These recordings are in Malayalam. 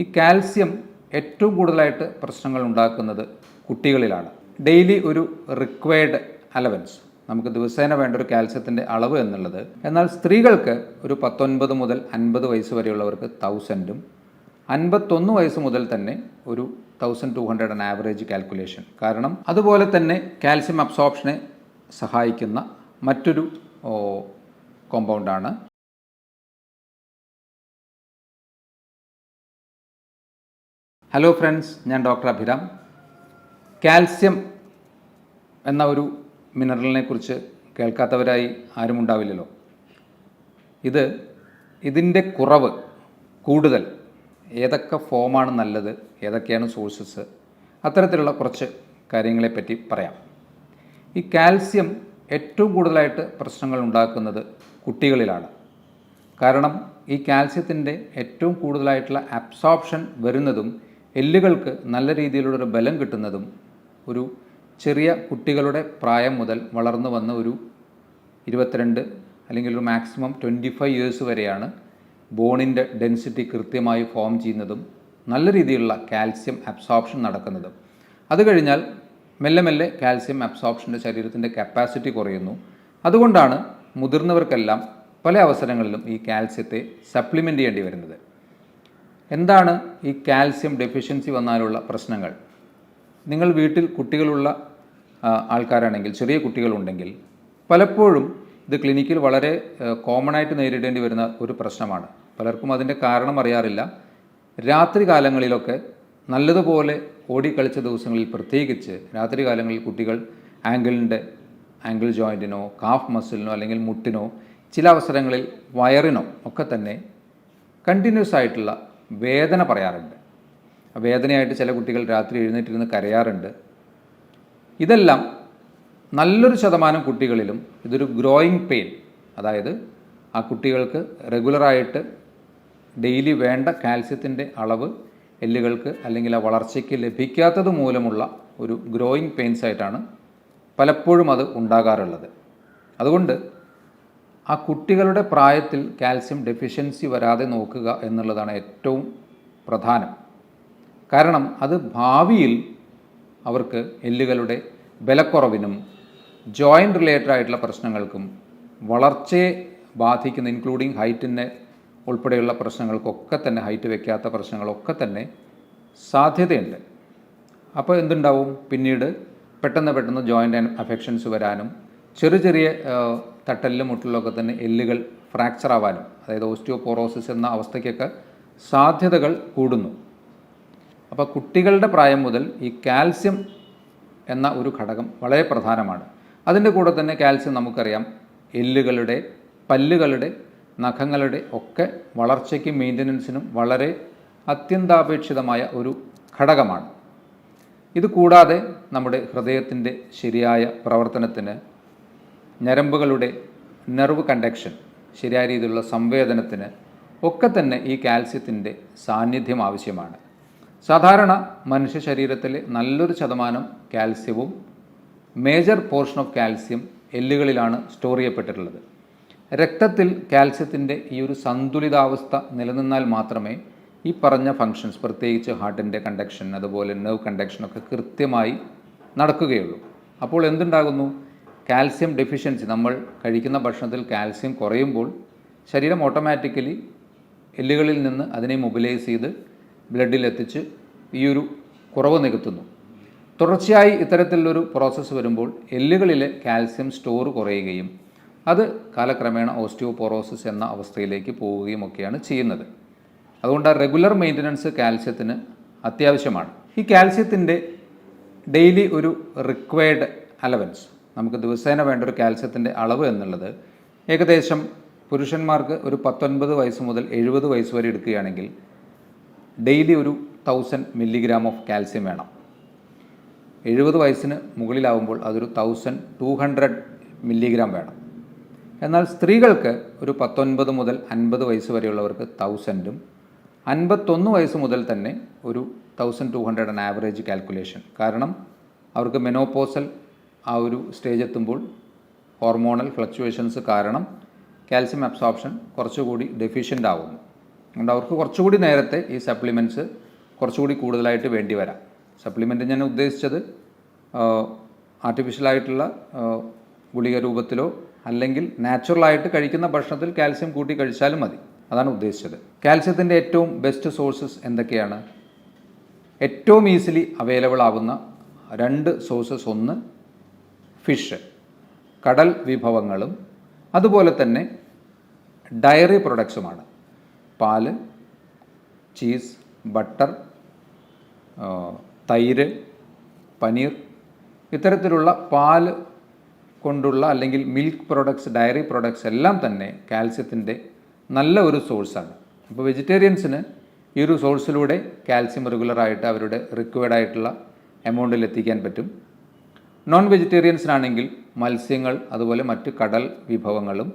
ഈ കാൽസ്യം ഏറ്റവും കൂടുതലായിട്ട് പ്രശ്നങ്ങൾ ഉണ്ടാക്കുന്നത് കുട്ടികളിലാണ്. ഡെയിലി ഒരു റിക്വയർഡ് അലവൻസ് നമുക്ക് ദിവസേന വേണ്ട ഒരു കാൽസ്യത്തിന്റെ അളവ് എന്നുള്ളത്. എന്നാൽ സ്ത്രീകൾക്ക് ഒരു പത്തൊൻപത് മുതൽ അൻപത് വയസ്സ് വരെയുള്ളവർക്ക് തൗസൻഡും അൻപത്തൊന്ന് വയസ്സ് മുതൽ തന്നെ ഒരു thousand two hundred and average calculation കാരണം അതുപോലെ തന്നെ കാൽസ്യം അബ്സോർപ്ഷനെ സഹായിക്കുന്ന മറ്റൊരു കോമ്പൗണ്ടാണ് ഹലോ ഫ്രണ്ട്സ് ഞാൻ ഡോക്ടർ അഭിരാം. കാൽസ്യം എന്ന ഒരു മിനറലിനെ കുറിച്ച് കേൾക്കാത്തവരായി ആരും ഉണ്ടാവില്ലല്ലോ. ഇത് ഇതിന്റെ കുറവ് കൂടുതൽ ഏതൊക്കെ ഫോമാണ് നല്ലത് ഏതൊക്കെയാണ് സോഴ്സസ് അത്തരത്തിലുള്ള കുറച്ച് കാര്യങ്ങളെപ്പറ്റി പറയാം. ഈ കാൽസ്യം ഏറ്റവും കൂടുതലായിട്ട് പ്രശ്നങ്ങൾ ഉണ്ടാക്കുന്നത് കുട്ടികളിലാണ്. കാരണം ഈ കാൽസ്യത്തിന്റെ ഏറ്റവും കൂടുതലായിട്ടുള്ള അബ്സോർപ്ഷൻ വരുന്നതും എല്ലുകൾക്ക് നല്ല രീതിയിലുള്ളൊരു ബലം കിട്ടുന്നതും ഒരു ചെറിയ കുട്ടികളുടെ പ്രായം മുതൽ വളർന്നു വന്ന ഒരു ഇരുപത്തിരണ്ട് അല്ലെങ്കിൽ ഒരു മാക്സിമം ട്വന്റി ഫൈവ് ഇയേഴ്സ് വരെയാണ് ബോണിന്റെ ഡെൻസിറ്റി കൃത്യമായി ഫോം ചെയ്യുന്നതും നല്ല രീതിയിലുള്ള കാൽസ്യം അബ്സോർപ്ഷൻ നടക്കുന്നതും. അത് കഴിഞ്ഞാൽ മെല്ലെ മെല്ലെ കാൽസ്യം അബ്സോർപ്ഷന്റെ ശരീരത്തിന്റെ കപ്പാസിറ്റി കുറയുന്നു. അതുകൊണ്ടാണ് മുതിർന്നവർക്കെല്ലാം പല അവസരങ്ങളിലും ഈ കാൽസ്യത്തെ സപ്ലിമെന്റ് ചെയ്യേണ്ടി വരുന്നത്. എന്താണ് ഈ കാൽസ്യം ഡെഫിഷ്യൻസി വന്നാലുള്ള പ്രശ്നങ്ങൾ? നിങ്ങൾ വീട്ടിൽ കുട്ടികളുള്ള ആൾക്കാരാണെങ്കിൽ ചെറിയ കുട്ടികളുണ്ടെങ്കിൽ പലപ്പോഴും ഇത് ക്ലിനിക്കിൽ വളരെ കോമൺ ആയിട്ട് നേരിടേണ്ടി വരുന്ന ഒരു പ്രശ്നമാണ്. പലർക്കും അതിന്റെ കാരണം അറിയാറില്ല. രാത്രി കാലങ്ങളിലൊക്കെ നല്ലതുപോലെ ഓടിക്കളിച്ച ദിവസങ്ങളിൽ പ്രത്യേകിച്ച് രാത്രി കാലങ്ങളിൽ കുട്ടികൾ ആംഗിളിന്റെ ആംഗിൾ ജോയിന്റിനോ കാഫ് മസിലിനോ അല്ലെങ്കിൽ മുട്ടിനോ ചില അവസരങ്ങളിൽ വയറിനോ ഒക്കെ തന്നെ കണ്ടിന്യൂസ് ആയിട്ടുള്ള വേദന പറയാറുണ്ട്. വേദനയായിട്ട് ചില കുട്ടികൾ രാത്രി എഴുന്നേറ്റിരുന്ന് കരയാറുണ്ട്. ഇതെല്ലാം നല്ലൊരു ശതമാനം കുട്ടികളിലും ഇതൊരു ഗ്രോയിങ് പെയിൻ. അതായത് ആ കുട്ടികൾക്ക് റെഗുലറായിട്ട് ഡെയിലി വേണ്ട കാൽസ്യത്തിന്റെ അളവ് എല്ലുകൾക്ക് അല്ലെങ്കിൽ ആ വളർച്ചയ്ക്ക് ലഭിക്കാത്തത് മൂലമുള്ള ഒരു ഗ്രോയിങ് പെയിൻസ് ആയിട്ടാണ് പലപ്പോഴും അത് ഉണ്ടാകാറുള്ളത്. അതുകൊണ്ട് ആ കുട്ടികളുടെ പ്രായത്തിൽ കാൽസ്യം ഡെഫിഷ്യൻസി വരാതെ നോക്കുക എന്നുള്ളതാണ് ഏറ്റവും പ്രധാനം. കാരണം അത് ഭാവിയിൽ അവർക്ക് എല്ലുകളുടെ ബലക്കുറവിനും ജോയിന്റ് റിലേറ്റഡ് ആയിട്ടുള്ള പ്രശ്നങ്ങൾക്കും വളർച്ചയെ ബാധിക്കുന്ന ഇൻക്ലൂഡിങ് ഹൈറ്റിന്റെ ഉൾപ്പെടെയുള്ള പ്രശ്നങ്ങൾക്കൊക്കെ തന്നെ ഹൈറ്റ് വയ്ക്കാത്ത പ്രശ്നങ്ങളൊക്കെ തന്നെ സാധ്യതയുണ്ട്. അപ്പോൾ എന്തുണ്ടാവും? പിന്നീട് പെട്ടെന്ന് പെട്ടെന്ന് ജോയിന്റ് അഫെക്ഷൻസ് വരാനും ചെറിയ ചെറിയ തട്ടലിലും മുട്ടിലൊക്കെ തന്നെ എല്ലുകൾ ഫ്രാക്ചർ ആവാനും അതായത് ഓസ്റ്റിയോപോറോസിസ് എന്ന അവസ്ഥയ്ക്കൊക്കെ സാധ്യതകൾ കൂടുന്നു. അപ്പോൾ കുട്ടികളുടെ പ്രായം മുതൽ ഈ കാൽസ്യം എന്ന ഒരു ഘടകം വളരെ പ്രധാനമാണ്. അതിന്റെ കൂടെ തന്നെ കാൽസ്യം നമുക്കറിയാം എല്ലുകളുടെ പല്ലുകളുടെ നഖങ്ങളുടെ ഒക്കെ വളർച്ചയ്ക്കും മെയിന്റനൻസിനും വളരെ അത്യന്താപേക്ഷിതമായ ഒരു ഘടകമാണ്. ഇത് കൂടാതെ നമ്മുടെ ഹൃദയത്തിന്റെ ശരിയായ പ്രവർത്തനത്തിന് ഞരമ്പുകളുടെ നെർവ് കണ്ടക്ഷൻ ശരിയായ രീതിയിലുള്ള സംവേദനത്തിന് ഒക്കെ തന്നെ ഈ കാൽസ്യത്തിന്റെ സാന്നിധ്യം ആവശ്യമാണ്. സാധാരണ മനുഷ്യ ശരീരത്തിലെ നല്ലൊരു ശതമാനം കാൽസ്യവും മേജർ പോർഷൻ ഓഫ് കാൽസ്യം എല്ലുകളിലാണ് സ്റ്റോർ ചെയ്യപ്പെട്ടിട്ടുള്ളത്. രക്തത്തിൽ കാൽസ്യത്തിന്റെ ഈ ഒരു സന്തുലിതാവസ്ഥ നിലനിന്നാൽ മാത്രമേ ഈ പറഞ്ഞ ഫങ്ഷൻസ് പ്രത്യേകിച്ച് ഹാർട്ടിന്റെ കണ്ടക്ഷൻ അതുപോലെ നെർവ് കണ്ടക്ഷനൊക്കെ കൃത്യമായി നടക്കുകയുള്ളൂ. അപ്പോൾ എന്തുണ്ടാകുന്നു? കാൽസ്യം ഡെഫിഷ്യൻസി നമ്മൾ കഴിക്കുന്ന ഭക്ഷണത്തിൽ കാൽസ്യം കുറയുമ്പോൾ ശരീരം ഓട്ടോമാറ്റിക്കലി എല്ലുകളിൽ നിന്ന് അതിനെ മൊബിലൈസ് ചെയ്ത് ബ്ലഡിൽ എത്തിച്ച് ഈ ഒരു കുറവ് നികത്തുന്നു. തുടർച്ചയായി ഇത്തരത്തിലുള്ളൊരു പ്രോസസ്സ് വരുമ്പോൾ എല്ലുകളിലെ കാൽസ്യം സ്റ്റോർ കുറയുകയും അത് കാലക്രമേണ ഓസ്റ്റിയോപോറോസിസ് എന്ന അവസ്ഥയിലേക്ക് പോവുകയും ഒക്കെയാണ് ചെയ്യുന്നത്. അതുകൊണ്ട് റെഗുലർ മെയിന്റനൻസ് കാൽസ്യത്തിന് അത്യാവശ്യമാണ്. ഈ കാൽസ്യത്തിന്റെ ഡെയിലി ഒരു റിക്വയർഡ് അലവൻസ് നമുക്ക് ദിവസേന വേണ്ട ഒരു കാൽസ്യത്തിന്റെ അളവ് എന്നുള്ളത് ഏകദേശം പുരുഷന്മാർക്ക് ഒരു പത്തൊൻപത് വയസ്സ് മുതൽ എഴുപത് വയസ്സ് വരെ എടുക്കുകയാണെങ്കിൽ ഡെയിലി ഒരു തൗസൻഡ് മില്ലിഗ്രാം ഓഫ് കാൽസ്യം വേണം. എഴുപത് വയസ്സിന് മുകളിലാവുമ്പോൾ അതൊരു തൗസൻഡ് ടു ഹൺഡ്രഡ് മില്ലിഗ്രാം വേണം. എന്നാൽ സ്ത്രീകൾക്ക് ഒരു പത്തൊൻപത് മുതൽ അൻപത് വയസ്സ് വരെയുള്ളവർക്ക് തൗസൻഡും അൻപത്തൊന്ന് വയസ്സ് മുതൽ തന്നെ ഒരു thousand two hundred and average calculation. കാരണം അവർക്ക് മെനോപോസൽ ആ ഒരു സ്റ്റേജ് എത്തുമ്പോൾ ഹോർമോണൽ ഫ്ലക്ച്വേഷൻസ് കാരണം കാൽസ്യം അബ്സോർപ്ഷൻ കുറച്ചുകൂടി ഡെഫിഷ്യന്റ് ആവുന്നു. അതുകൊണ്ട് അവർക്ക് കുറച്ചുകൂടി നേരത്തെ ഈ സപ്ലിമെന്റ്സ് കുറച്ചുകൂടി കൂടുതലായിട്ട് വേണ്ടി വരാം. സപ്ലിമെന്റ് ഞാൻ ഉദ്ദേശിച്ചത് ആർട്ടിഫിഷ്യലായിട്ടുള്ള ഗുളിക രൂപത്തിലോ അല്ലെങ്കിൽ നാച്ചുറലായിട്ട് കഴിക്കുന്ന ഭക്ഷണത്തിൽ കാൽസ്യം കൂട്ടി കഴിച്ചാലും മതി. അതാണ് ഉദ്ദേശിച്ചത്. കാൽസ്യത്തിന്റെ ഏറ്റവും ബെസ്റ്റ് സോഴ്സസ് എന്തൊക്കെയാണ്? ഏറ്റവും ഈസിലി അവൈലബിൾ ആവുന്ന രണ്ട് സോഴ്സസ് ഒന്ന് ഫിഷ് കടൽ വിഭവങ്ങളും അതുപോലെ തന്നെ ഡയറി പ്രൊഡക്ട്സുമാണ്. പാൽ ചീസ് ബട്ടർ തൈര് പനീർ ഇത്തരത്തിലുള്ള പാൽ കൊണ്ടുള്ള അല്ലെങ്കിൽ മിൽക്ക് പ്രൊഡക്ട്സ് ഡയറി പ്രൊഡക്ട്സ് എല്ലാം തന്നെ കാൽസ്യത്തിന്റെ നല്ല ഒരു സോഴ്സാണ്. അപ്പോൾ വെജിറ്റേറിയൻസിന് ഈ ഒരു സോഴ്സിലൂടെ കാൽസ്യം റെഗുലറായിട്ട് അവരുടെ റിക്വയർഡ് ആയിട്ടുള്ള എമൗണ്ടിൽ എത്തിക്കാൻ പറ്റും. നോൺ വെജിറ്റേറിയൻസിനാണെങ്കിൽ മത്സ്യങ്ങൾ അതുപോലെ മറ്റ് കടൽ വിഭവങ്ങളും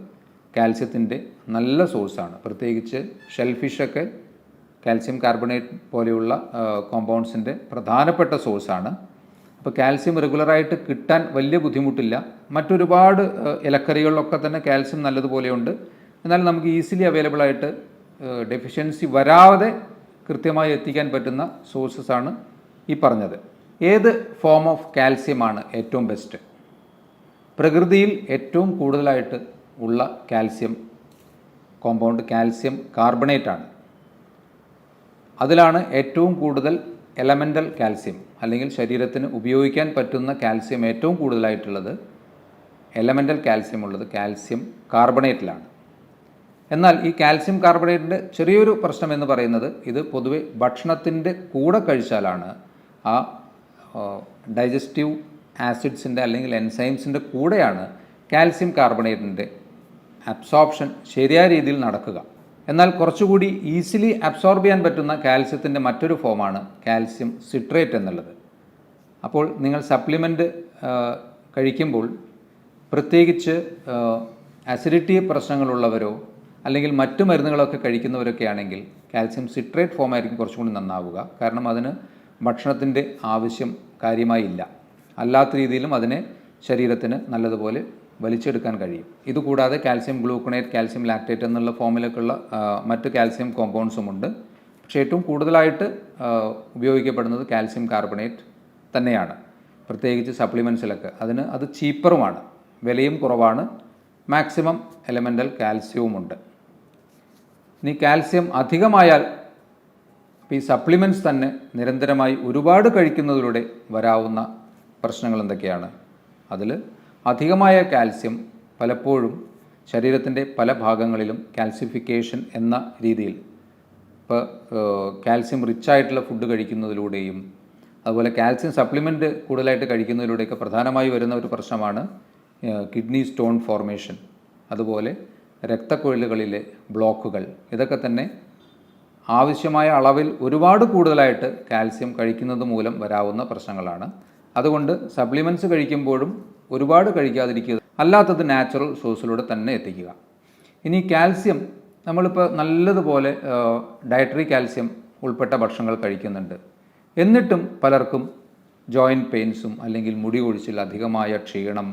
കാൽസ്യത്തിന്റെ നല്ല സോഴ്സാണ് പ്രത്യേകിച്ച് ഷെൽഫിഷൊക്കെ കാൽസ്യം കാർബണേറ്റ് പോലെയുള്ള കോമ്പൗണ്ട്സിന്റെ പ്രധാനപ്പെട്ട സോഴ്സാണ് അപ്പോൾ കാൽസ്യം റെഗുലറായിട്ട് കിട്ടാൻ വലിയ ബുദ്ധിമുട്ടില്ല. മറ്റൊരുപാട് ഇലക്കറികളിലൊക്കെ തന്നെ കാൽസ്യം നല്ലതുപോലെയുണ്ട്. എന്നാൽ നമുക്ക് ഈസിലി അവൈലബിൾ ആയിട്ട് ഡെഫിഷ്യൻസി വരാതെ കൃത്യമായി എത്തിക്കാൻ പറ്റുന്ന സോഴ്സസ് ആണ് ഈ പറഞ്ഞത്. ഏത് ഫോം ഓഫ് കാൽസ്യമാണ് ഏറ്റവും ബെസ്റ്റ് പ്രകൃതിയിൽ ഏറ്റവും കൂടുതലായിട്ട് ഉള്ള കാൽസ്യം കോമ്പൗണ്ട് കാൽസ്യം കാർബണേറ്റ് ആണ്. അതിലാണ് ഏറ്റവും കൂടുതൽ എലമെന്റൽ കാൽസ്യം അല്ലെങ്കിൽ ശരീരത്തിന് ഉപയോഗിക്കാൻ പറ്റുന്ന കാൽസ്യം ഏറ്റവും കൂടുതലായിട്ടുള്ളത് എലമെന്റൽ കാൽസ്യം ഉള്ളത് കാൽസ്യം കാർബണേറ്റിലാണ് എന്നാൽ ഈ കാൽസ്യം കാർബണേറ്റിന്റെ ചെറിയൊരു പ്രശ്നം എന്ന് പറയുന്നത് ഇത് പൊതുവെ ഭക്ഷണത്തിന്റെ കൂടെ കഴിച്ചാലാണ് ആ ഡൈജസ്റ്റീവ് ആസിഡ്സിന്റെ അല്ലെങ്കിൽ എൻസൈംസിന്റെ കൂടെയാണ് കാൽസ്യം കാർബണേറ്റിന്റെ അബ്സോർപ്ഷൻ ശരിയായ രീതിയിൽ നടക്കുക. എന്നാൽ കുറച്ചുകൂടി ഈസിലി അബ്സോർബ് ചെയ്യാൻ പറ്റുന്ന കാൽസ്യത്തിന്റെ മറ്റൊരു ഫോമാണ് കാൽസ്യം സിട്രേറ്റ് എന്നുള്ളത്. അപ്പോൾ നിങ്ങൾ സപ്ലിമെന്റ് കഴിക്കുമ്പോൾ പ്രത്യേകിച്ച് അസിഡിറ്റി പ്രശ്നങ്ങളുള്ളവരോ അല്ലെങ്കിൽ മറ്റു മരുന്നുകളൊക്കെ കഴിക്കുന്നവരൊക്കെ ആണെങ്കിൽ കാൽസ്യം സിട്രേറ്റ് ഫോമായിരിക്കും കുറച്ചും കൂടി നന്നാവുക. കാരണം അതിന് ഭക്ഷണത്തിന്റെ ആവശ്യം കാര്യമായി ഇല്ല അല്ലാത്ത രീതിയിലും അതിനെ ശരീരത്തിന് നല്ലതുപോലെ വലിച്ചെടുക്കാൻ കഴിയും. ഇതുകൂടാതെ കാൽസ്യം ഗ്ലൂക്കണേറ്റ് കാൽസ്യം ലാക്ടേറ്റ് എന്നുള്ള ഫോമിലൊക്കെയുള്ള മറ്റ് കാൽസ്യം കോമ്പൗണ്ട്സും ഉണ്ട്. പക്ഷേ ഏറ്റവും കൂടുതലായിട്ട് ഉപയോഗിക്കപ്പെടുന്നത് കാൽസ്യം കാർബണേറ്റ് തന്നെയാണ്. പ്രത്യേകിച്ച് സപ്ലിമെൻസിലൊക്കെ. അതിന് അത് ചീപ്പറുമാണ്. വിലയും കുറവാണ്. മാക്സിമം എലമെന്റൽ കാൽസ്യവുമുണ്ട്. ഇനി കാൽസ്യം അധികമായാൽ ഈ സപ്ലിമെന്റ്സ് തന്നെ നിരന്തരമായി ഒരുപാട് കഴിക്കുന്നതിലൂടെ വരാവുന്ന പ്രശ്നങ്ങൾ എന്തൊക്കെയാണ്? അതിൽ അധികമായ കാൽസ്യം പലപ്പോഴും ശരീരത്തിന്റെ പല ഭാഗങ്ങളിലും കാൽസിഫിക്കേഷൻ എന്ന രീതിയിൽ ഇപ്പോൾ കാൽസ്യം റിച്ച് ആയിട്ടുള്ള ഫുഡ് കഴിക്കുന്നതിലൂടെയും അതുപോലെ കാൽസ്യം സപ്ലിമെന്റ് കൂടുതലായിട്ട് കഴിക്കുന്നതിലൂടെയൊക്കെ പ്രധാനമായി വരുന്ന ഒരു പ്രശ്നമാണ് കിഡ്നി സ്റ്റോൺ ഫോർമേഷൻ അതുപോലെ രക്തക്കുഴലുകളിലെ ബ്ലോക്കുകൾ ഇതൊക്കെ തന്നെ ആവശ്യമായ അളവിൽ ഒരുപാട് കൂടുതലായിട്ട് കാൽസ്യം കഴിക്കുന്നത് മൂലം വരാവുന്ന പ്രശ്നങ്ങളാണ്. അതുകൊണ്ട് സപ്ലിമെന്റ്സ് കഴിക്കുമ്പോഴും ഒരുപാട് കഴിക്കാതിരിക്കുക അല്ലാത്തത് നാച്ചുറൽ സോഴ്സിലൂടെ തന്നെ എത്തിക്കുക. ഇനി കാൽസ്യം നമ്മളിപ്പോൾ നല്ലതുപോലെ ഡയറ്ററി കാൽസ്യം ഉൾപ്പെട്ട ഭക്ഷണങ്ങൾ കഴിക്കുന്നുണ്ട്. എന്നിട്ടും പലർക്കും ജോയിന്റ് പെയിൻസും അല്ലെങ്കിൽ മുടി കൊഴിച്ചിൽ അധികമായ ക്ഷീണം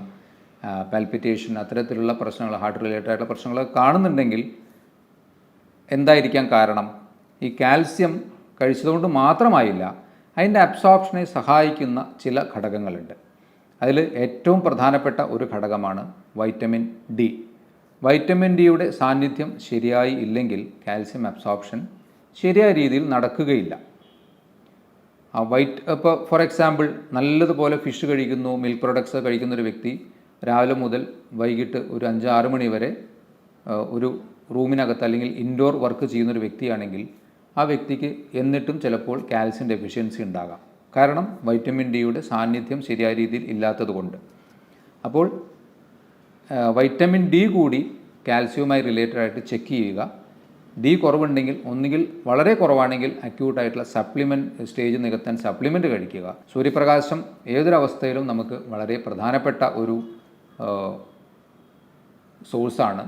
പാൽപിറ്റേഷൻ അത്തരത്തിലുള്ള പ്രശ്നങ്ങൾ ഹാർട്ട് റിലേറ്റഡ് ആയിട്ടുള്ള പ്രശ്നങ്ങൾ കാണുന്നുണ്ടെങ്കിൽ എന്തായിരിക്കാം കാരണം? ഈ കാൽസ്യം കഴിച്ചതുകൊണ്ട് മാത്രമായില്ല അതിന്റെ അബ്സോർപ്ഷനെ സഹായിക്കുന്ന ചില ഘടകങ്ങളുണ്ട്. അതിൽ ഏറ്റവും പ്രധാനപ്പെട്ട ഒരു ഘടകമാണ് വൈറ്റമിൻ ഡി. വൈറ്റമിൻ ഡിയുടെ സാന്നിധ്യം ശരിയായി ഇല്ലെങ്കിൽ കാൽസ്യം അബ്സോർപ്ഷൻ ശരിയായ രീതിയിൽ നടക്കുകയില്ല. ആ വൈറ്റ് ഇപ്പോൾ ഫോർ എക്സാമ്പിൾ നല്ലതുപോലെ ഫിഷ് കഴിക്കുന്നു മിൽക്ക് പ്രൊഡക്ട്സ് കഴിക്കുന്ന ഒരു വ്യക്തി രാവിലെ മുതൽ വൈകിട്ട് ഒരു അഞ്ച് ആറ് മണി വരെ ഒരു റൂമിനകത്ത് അല്ലെങ്കിൽ ഇൻഡോർ വർക്ക് ചെയ്യുന്ന ഒരു വ്യക്തിയാണെങ്കിൽ ആ വ്യക്തിക്ക് എന്നിട്ടും ചിലപ്പോൾ കാൽസ്യം ഡെഫിഷ്യൻസി ഉണ്ടാകാം. കാരണം വൈറ്റമിൻ ഡിയുടെ സാന്നിധ്യം ശരിയായ രീതിയിൽ ഇല്ലാത്തതുകൊണ്ട് അപ്പോൾ വൈറ്റമിൻ ഡി കൂടി കാൽസ്യവുമായി റിലേറ്റഡ് ആയിട്ട് ചെക്ക് ചെയ്യുക. ഡി കുറവുണ്ടെങ്കിൽ ഒന്നുകിൽ വളരെ കുറവാണെങ്കിൽ അക്യൂട്ടായിട്ടുള്ള സപ്ലിമെന്റ് സ്റ്റേജ് നികത്താൻ സപ്ലിമെന്റ് കഴിക്കുക. സൂര്യപ്രകാശം ഏതൊരവസ്ഥയിലും നമുക്ക് വളരെ പ്രധാനപ്പെട്ട ഒരു സോഴ്സാണ്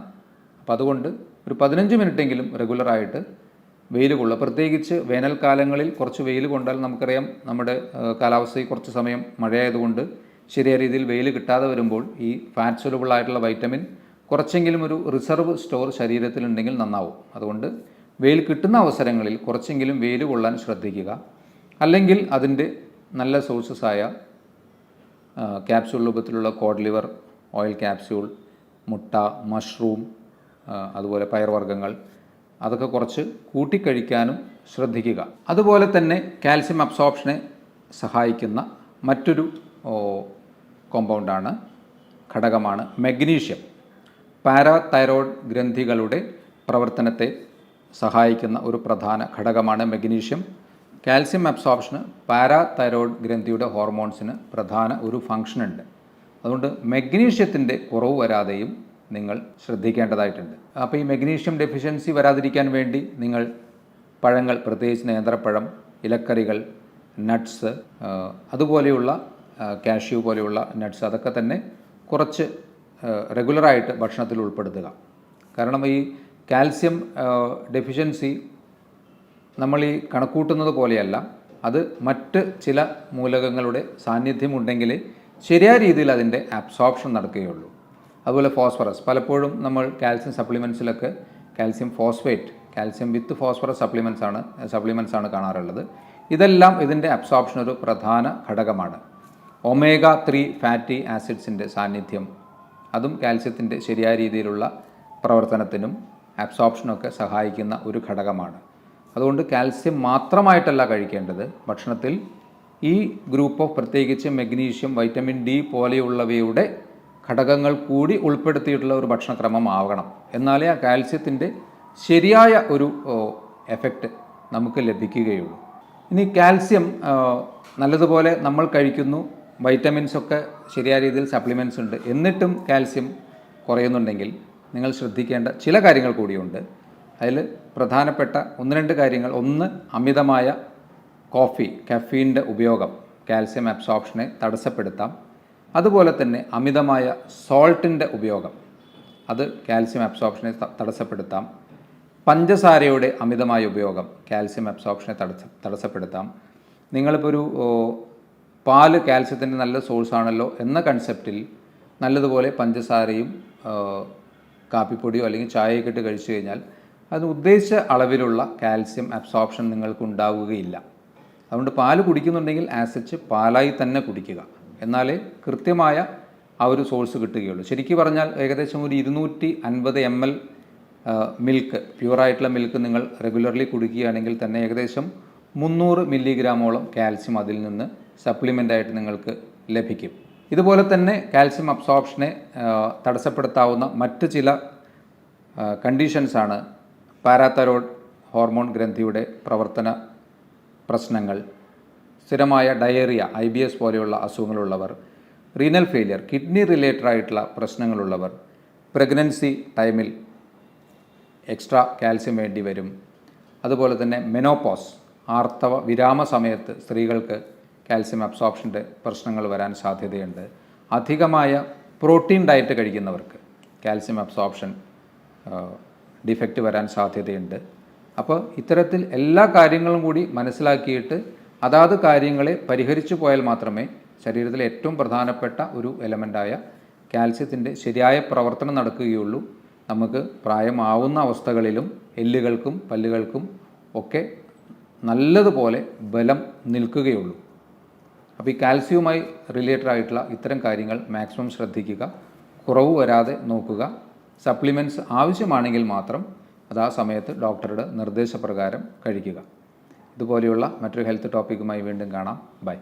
അപ്പോൾ അതുകൊണ്ട് ഒരു പതിനഞ്ച് മിനിറ്റെങ്കിലും റെഗുലറായിട്ട് വെയിൽ കൊള്ളുക പ്രത്യേകിച്ച് വേനൽക്കാലങ്ങളിൽ കുറച്ച് വെയിൽ കൊണ്ടാൽ നമുക്കറിയാം നമ്മുടെ കാലാവസ്ഥയിൽ കുറച്ച് സമയം മഴയായതുകൊണ്ട് ശരിയായ രീതിയിൽ വെയിൽ കിട്ടാതെ വരുമ്പോൾ ഈ ഫാറ്റ് സൊലബിൾ ആയിട്ടുള്ള വൈറ്റമിൻ കുറച്ചെങ്കിലും ഒരു റിസർവ് സ്റ്റോർ ശരീരത്തിലുണ്ടെങ്കിൽ നന്നാവും. അതുകൊണ്ട് വെയിൽ കിട്ടുന്ന അവസരങ്ങളിൽ കുറച്ചെങ്കിലും വെയിൽ കൊള്ളാൻ ശ്രദ്ധിക്കുക. അല്ലെങ്കിൽ അതിന്റെ നല്ല സോഴ്സസായ ക്യാപ്സ്യൂൾ രൂപത്തിലുള്ള കോഡ് ലിവർ ഓയിൽ ക്യാപ്സ്യൂൾ മുട്ട മഷ്റൂം അതുപോലെ പയർവർഗങ്ങൾ അതൊക്കെ കുറച്ച് കൂട്ടിക്കഴിക്കാനും ശ്രദ്ധിക്കുക. അതുപോലെ തന്നെ കാൽസ്യം അബ്സോർപ്ഷനെ സഹായിക്കുന്ന മറ്റൊരു കോമ്പൗണ്ടാണ് ഘടകമാണ് മെഗ്നീഷ്യം. പാരാതൈറോയ്ഡ് ഗ്രന്ഥികളുടെ പ്രവർത്തനത്തെ സഹായിക്കുന്ന ഒരു പ്രധാന ഘടകമാണ് മെഗ്നീഷ്യം. കാൽസ്യം അബ്സോർപ്ഷന് പാരാതൈറോയ്ഡ് ഗ്രന്ഥിയുടെ ഹോർമോൺസിന് പ്രധാന ഒരു ഫങ്ഷനുണ്ട്. അതുകൊണ്ട് മെഗ്നീഷ്യത്തിന്റെ കുറവ് വരാതെയും നിങ്ങൾ ശ്രദ്ധിക്കേണ്ടതായിട്ടുണ്ട്. അപ്പോൾ ഈ മെഗ്നീഷ്യം ഡെഫിഷ്യൻസി വരാതിരിക്കാൻ വേണ്ടി നിങ്ങൾ പഴങ്ങൾ പ്രത്യേകിച്ച് നേന്ത്രപ്പഴം ഇലക്കറികൾ നട്ട്സ് അതുപോലെയുള്ള കാഷ്യൂ പോലെയുള്ള നട്ട്സ് അതൊക്കെ തന്നെ കുറച്ച് റെഗുലറായിട്ട് ഭക്ഷണത്തിൽ ഉൾപ്പെടുത്തുക. കാരണം ഈ കാൽസ്യം ഡെഫിഷ്യൻസി നമ്മൾ ഈ കണക്കൂട്ടുന്നത് പോലെയല്ല അത് മറ്റ് ചില മൂലകങ്ങളുടെ സാന്നിധ്യമുണ്ടെങ്കിൽ ശരിയായ രീതിയിൽ അതിന്റെ അബ്സോർപ്ഷൻ നടക്കുകയുള്ളൂ. അതുപോലെ ഫോസ്ഫറസ്. പലപ്പോഴും നമ്മൾ calcium സപ്ലിമെന്റ്സിലൊക്കെ calcium phosphate calcium with phosphorus supplements ആണ് സപ്ലിമെന്റ്സ് ആണ് കാണാറുള്ളത്. ഇതെല്ലാം ഇതിന്റെ അബ്സോർപ്ഷൻ ഒരു പ്രധാന ഘടകമാണ്. ഒമേഗ ത്രീ ഫാറ്റി ആസിഡ്സിന്റെ സാന്നിധ്യം അതും കാൽസ്യത്തിന്റെ ശരിയായ രീതിയിലുള്ള പ്രവർത്തനത്തിനും അബ്സോർപ്ഷനൊക്കെ സഹായിക്കുന്ന ഒരു ഘടകമാണ്. അതുകൊണ്ട് കാൽസ്യം മാത്രമായിട്ടല്ല കഴിക്കേണ്ടത്. ഭക്ഷണത്തിൽ ഈ ഗ്രൂപ്പ് ഓഫ് പ്രത്യേകിച്ച് മെഗ്നീഷ്യം വൈറ്റമിൻ ഡി പോലെയുള്ളവയുടെ ഘടകങ്ങൾ കൂടി ഉൾപ്പെടുത്തിയിട്ടുള്ള ഒരു ഭക്ഷണക്രമം ആവണം എന്നാലേ ആ കാൽസ്യത്തിന്റെ ശരിയായ ഒരു എഫക്റ്റ് നമുക്ക് ലഭിക്കുകയുള്ളൂ. ഇനി കാൽസ്യം നല്ലതുപോലെ നമ്മൾ കഴിക്കുന്നു. വൈറ്റമിൻസ് ഒക്കെ ശരിയായ രീതിയിൽ സപ്ലിമെന്റ്സ് ഉണ്ട് എന്നിട്ടും കാൽസ്യം കുറയുന്നുണ്ടെങ്കിൽ നിങ്ങൾ ശ്രദ്ധിക്കേണ്ട ചില കാര്യങ്ങൾ കൂടിയുണ്ട്. അതിൽ പ്രധാനപ്പെട്ട ഒന്ന് രണ്ട് കാര്യങ്ങൾ. ഒന്ന് അമിതമായ കോഫി കഫീന്റെ ഉപയോഗം. കാൽസ്യം അബ്സോപ്ഷനെ തടസ്സപ്പെടുത്താം. അതുപോലെ തന്നെ അമിതമായ സോൾട്ടിന്റെ ഉപയോഗം. അത് കാൽസ്യം അബ്സോപ്ഷനെ തടസ്സപ്പെടുത്താം. പഞ്ചസാരയുടെ അമിതമായ ഉപയോഗം കാൽസ്യം അബ്സോപ്ഷനെ തടസ്സ തടസ്സപ്പെടുത്താം. നിങ്ങളിപ്പോൾ ഒരു പാൽ കാൽസ്യത്തിന്റെ നല്ല സോഴ്സാണല്ലോ എന്ന കൺസെപ്റ്റിൽ നല്ലതുപോലെ പഞ്ചസാരയും കാപ്പിപ്പൊടിയോ അല്ലെങ്കിൽ ചായയൊക്കെ ഇട്ട് കഴിച്ചു കഴിഞ്ഞാൽ അത് ഉദ്ദേശിച്ച അളവിലുള്ള കാൽസ്യം അബ്സോപ്ഷൻ നിങ്ങൾക്ക് ഉണ്ടാവുകയില്ല അതുകൊണ്ട് പാൽ കുടിക്കുന്നുണ്ടെങ്കിൽ ആസച്ച് പാലായി തന്നെ കുടിക്കുക. എന്നാലേ കൃത്യമായ ആ ഒരു സോഴ്സ് കിട്ടുകയുള്ളൂ. ശരിക്കും പറഞ്ഞാൽ ഏകദേശം ഒരു ഇരുന്നൂറ്റി അൻപത് എം എൽ മിൽക്ക് പ്യുവറായിട്ടുള്ള മിൽക്ക് നിങ്ങൾ റെഗുലർലി കുടിക്കുകയാണെങ്കിൽ തന്നെ ഏകദേശം മുന്നൂറ് മില്ലിഗ്രാമോളം കാൽസ്യം അതിൽ നിന്ന് സപ്ലിമെന്റായിട്ട് നിങ്ങൾക്ക് ലഭിക്കും. ഇതുപോലെ തന്നെ കാൽസ്യം അബ്സോർപ്ഷനെ തടസ്സപ്പെടുത്താവുന്ന മറ്റ് ചില കണ്ടീഷൻസാണ് പാരാതൈറോയ്ഡ് ഹോർമോൺ ഗ്രന്ഥിയുടെ പ്രവർത്തന പ്രശ്നങ്ങൾ. സ്ഥിരമായ ഡയേറിയ ഐ ബി എസ് പോലെയുള്ള അസുഖങ്ങളുള്ളവർ റീനൽ ഫെയിലിയർ കിഡ്നി റിലേറ്റഡ് ആയിട്ടുള്ള പ്രശ്നങ്ങളുള്ളവർ പ്രഗ്നൻസി ടൈമിൽ എക്സ്ട്രാ കാൽസ്യം വേണ്ടി വരും. അതുപോലെ തന്നെ മെനോപോസ് ആർത്തവ വിരാമ സമയത്ത് സ്ത്രീകൾക്ക് കാൽസ്യം അബ്സോപ്ഷന്റെ പ്രശ്നങ്ങൾ വരാൻ സാധ്യതയുണ്ട്. അധികമായ പ്രോട്ടീൻ ഡയറ്റ് കഴിക്കുന്നവർക്ക് കാൽസ്യം അബ്സോപ്ഷൻ ഡിഫക്റ്റ് വരാൻ സാധ്യതയുണ്ട്. അപ്പോൾ ഇത്തരത്തിൽ എല്ലാ കാര്യങ്ങളും കൂടി മനസ്സിലാക്കിയിട്ട് അതാത് കാര്യങ്ങളെ പരിഹരിച്ചു പോയാൽ മാത്രമേ ശരീരത്തിലെ ഏറ്റവും പ്രധാനപ്പെട്ട ഒരു എലമെന്റായ കാൽസ്യത്തിന്റെ ശരിയായ പ്രവർത്തനം നടക്കുകയുള്ളൂ. നമുക്ക് പ്രായമാവുന്ന അവസ്ഥകളിലും എല്ലുകൾക്കും പല്ലുകൾക്കും ഒക്കെ നല്ലതുപോലെ ബലം നിൽക്കുകയുള്ളൂ. അപ്പോൾ ഈ കാൽസ്യവുമായി റിലേറ്റഡ് ആയിട്ടുള്ള ഇത്തരം കാര്യങ്ങൾ മാക്സിമം ശ്രദ്ധിക്കുക. കുറവ് വരാതെ നോക്കുക. സപ്ലിമെന്റ്സ് ആവശ്യമാണെങ്കിൽ മാത്രം അത് ആ സമയത്ത് ഡോക്ടറുടെ നിർദ്ദേശപ്രകാരം കഴിക്കുക. ഇതുപോലെയുള്ള മറ്റൊരു ഹെൽത്ത് ടോപ്പിക്കുമായി വീണ്ടും കാണാം. ബൈ.